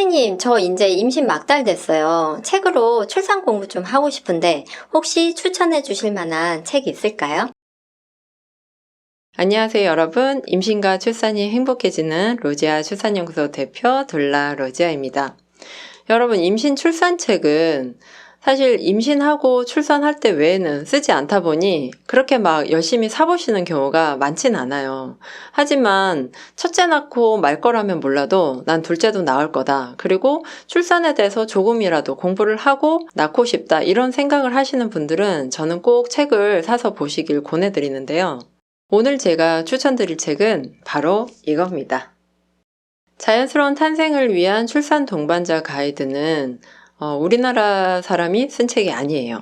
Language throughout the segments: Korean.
선생님, 저 이제 임신 막달 됐어요. 책으로 출산 공부 좀 하고 싶은데 혹시 추천해 주실 만한 책 있을까요? 안녕하세요, 여러분. 임신과 출산이 행복해지는 로지아 출산연구소 대표 돌라 로지아입니다. 여러분, 임신 출산책은 사실 임신하고 출산할 때 외에는 쓰지 않다 보니 그렇게 막 열심히 사보시는 경우가 많진 않아요. 하지만 첫째 낳고 말 거라면 몰라도 난 둘째도 낳을 거다. 그리고 출산에 대해서 조금이라도 공부를 하고 낳고 싶다. 이런 생각을 하시는 분들은 저는 꼭 책을 사서 보시길 권해드리는데요. 오늘 제가 추천드릴 책은 바로 이겁니다. 자연스러운 탄생을 위한 출산 동반자 가이드는 어, 우리나라 사람이 쓴 책이 아니에요.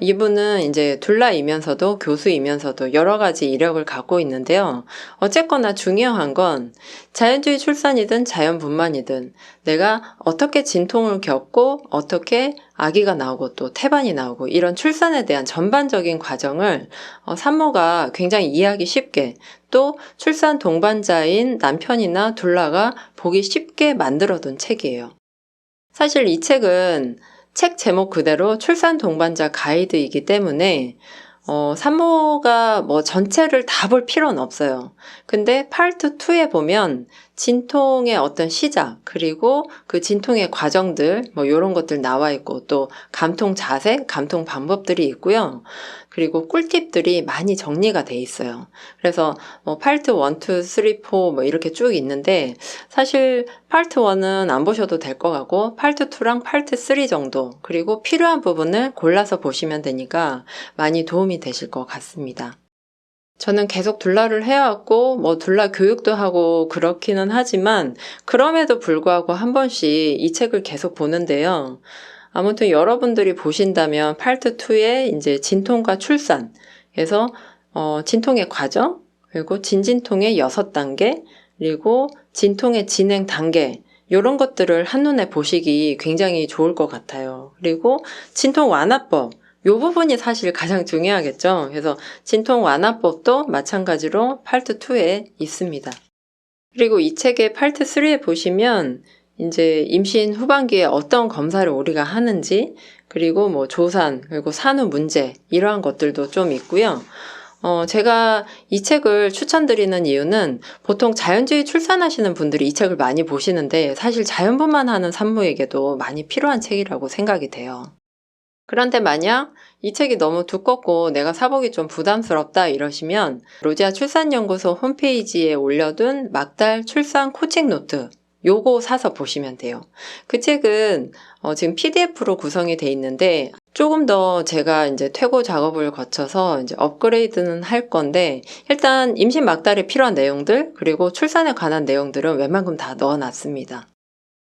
이분은 이제 둘라이면서도 교수이면서도 여러 가지 이력을 갖고 있는데요. 어쨌거나 중요한 건 자연주의 출산이든 자연분만이든 내가 어떻게 진통을 겪고 어떻게 아기가 나오고 또 태반이 나오고 이런 출산에 대한 전반적인 과정을 어, 산모가 굉장히 이해하기 쉽게 또 출산 동반자인 남편이나 둘라가 보기 쉽게 만들어둔 책이에요. 사실 이 책은 책 제목 그대로 출산 동반자 가이드이기 때문에 어, 산모가 뭐 전체를 다 볼 필요는 없어요. 근데 파트 2에 보면 진통의 어떤 시작, 그리고 그 진통의 과정들, 뭐 이런 것들 나와 있고, 또 감통 자세, 감통 방법들이 있고요. 그리고 꿀팁들이 많이 정리가 돼 있어요. 그래서 뭐 파트 1, 2, 3, 4뭐 이렇게 쭉 있는데, 사실 파트 1은 안 보셔도 될 것 같고, 파트 2랑 파트 3 정도, 그리고 필요한 부분을 골라서 보시면 되니까 많이 도움이 되실 것 같습니다. 저는 계속 둘라를 해왔고, 뭐 둘라 교육도 하고 그렇기는 하지만, 그럼에도 불구하고 한 번씩 이 책을 계속 보는데요. 아무튼 여러분들이 보신다면 파트 2에 이제 진통과 출산, 그래서 어, 진통의 과정, 그리고 진진통의 6단계, 그리고 진통의 진행 단계, 이런 것들을 한눈에 보시기 굉장히 좋을 것 같아요. 그리고 진통 완화법, 이 부분이 사실 가장 중요하겠죠. 그래서 진통 완화법도 마찬가지로 파트 2에 있습니다. 그리고 이 책의 파트 3에 보시면 이제 임신 후반기에 어떤 검사를 우리가 하는지 그리고 뭐 조산 그리고 산후 문제 이러한 것들도 좀 있고요. 어, 제가 이 책을 추천드리는 이유는 보통 자연주의 출산하시는 분들이 이 책을 많이 보시는데 사실 자연분만 하는 산모에게도 많이 필요한 책이라고 생각이 돼요. 그런데 만약 이 책이 너무 두껍고 내가 사보기 좀 부담스럽다 이러시면 로지아 출산연구소 홈페이지에 올려둔 막달 출산 코칭 노트 요거 사서 보시면 돼요. 그 책은 어, 지금 PDF로 구성이 돼 있는데 조금 더 제가 이제 퇴고 작업을 거쳐서 이제 업그레이드는 할 건데 일단 임신 막달에 필요한 내용들 그리고 출산에 관한 내용들은 웬만큼 다 넣어놨습니다.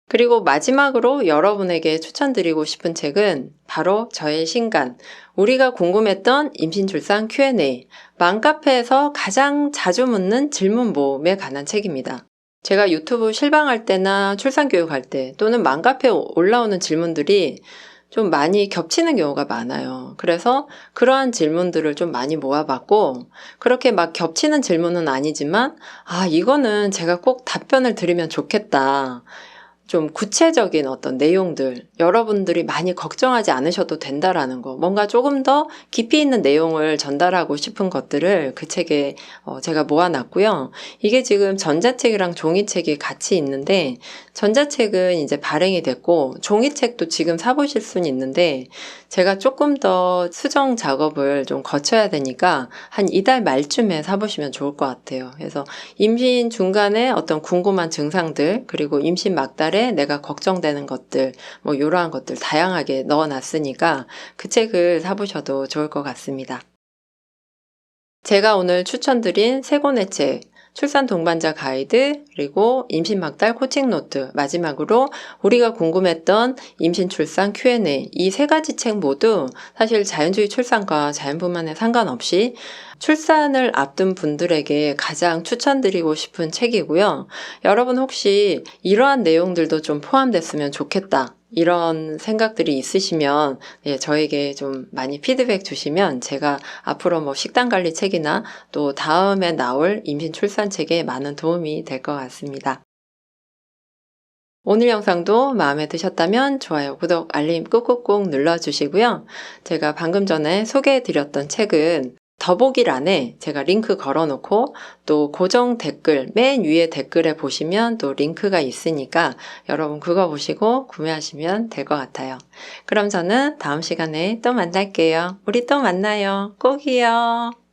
그리고 마지막으로 여러분에게 추천드리고 싶은 책은 바로 저의 신간 우리가 궁금했던 임신 출산 Q&A 맘카페에서 가장 자주 묻는 질문 모음에 관한 책입니다. 제가 유튜브 실방할 때나 출산교육 할 때 또는 맘카페에 올라오는 질문들이 좀 많이 겹치는 경우가 많아요. 그래서 그러한 질문들을 좀 많이 모아봤고, 그렇게 막 겹치는 질문은 아니지만, 아, 이거는 제가 꼭 답변을 드리면 좋겠다. 좀 구체적인 어떤 내용들, 여러분들이 많이 걱정하지 않으셔도 된다라는 거, 뭔가 조금 더 깊이 있는 내용을 전달하고 싶은 것들을 그 책에 어, 제가 모아놨고요. 이게 지금 전자책이랑 종이책이 같이 있는데, 전자책은 이제 발행이 됐고, 종이책도 지금 사보실 수는 있는데, 제가 조금 더 수정 작업을 좀 거쳐야 되니까 한 이달 말쯤에 사보시면 좋을 것 같아요. 그래서 임신 중간에 어떤 궁금한 증상들, 그리고 임신 막달 에 내가 걱정되는 것들, 뭐 이러한 것들 다양하게 넣어놨으니까 그 책을 사보셔도 좋을 것 같습니다. 제가 오늘 추천드린 세 권의 책, 출산 동반자 가이드, 그리고 임신 막달 코칭 노트, 마지막으로 우리가 궁금했던 임신 출산 Q&A 이 세 가지 책 모두 사실 자연주의 출산과 자연분만에 상관없이 출산을 앞둔 분들에게 가장 추천드리고 싶은 책이고요. 여러분 혹시 이러한 내용들도 좀 포함됐으면 좋겠다. 이런 생각들이 있으시면 예, 저에게 좀 많이 피드백 주시면 제가 앞으로 뭐 식단 관리 책이나 또 다음에 나올 임신 출산 책에 많은 도움이 될 것 같습니다. 오늘 영상도 마음에 드셨다면 좋아요, 구독, 알림 꾹꾹꾹 눌러주시고요. 제가 방금 전에 소개해드렸던 책은 더보기란에 제가 링크 걸어놓고 또 고정 댓글 맨 위에 댓글에 보시면 또 링크가 있으니까 여러분 그거 보시고 구매하시면 될 것 같아요. 그럼 저는 다음 시간에 또 만날게요. 우리 또 만나요. 꼭이요.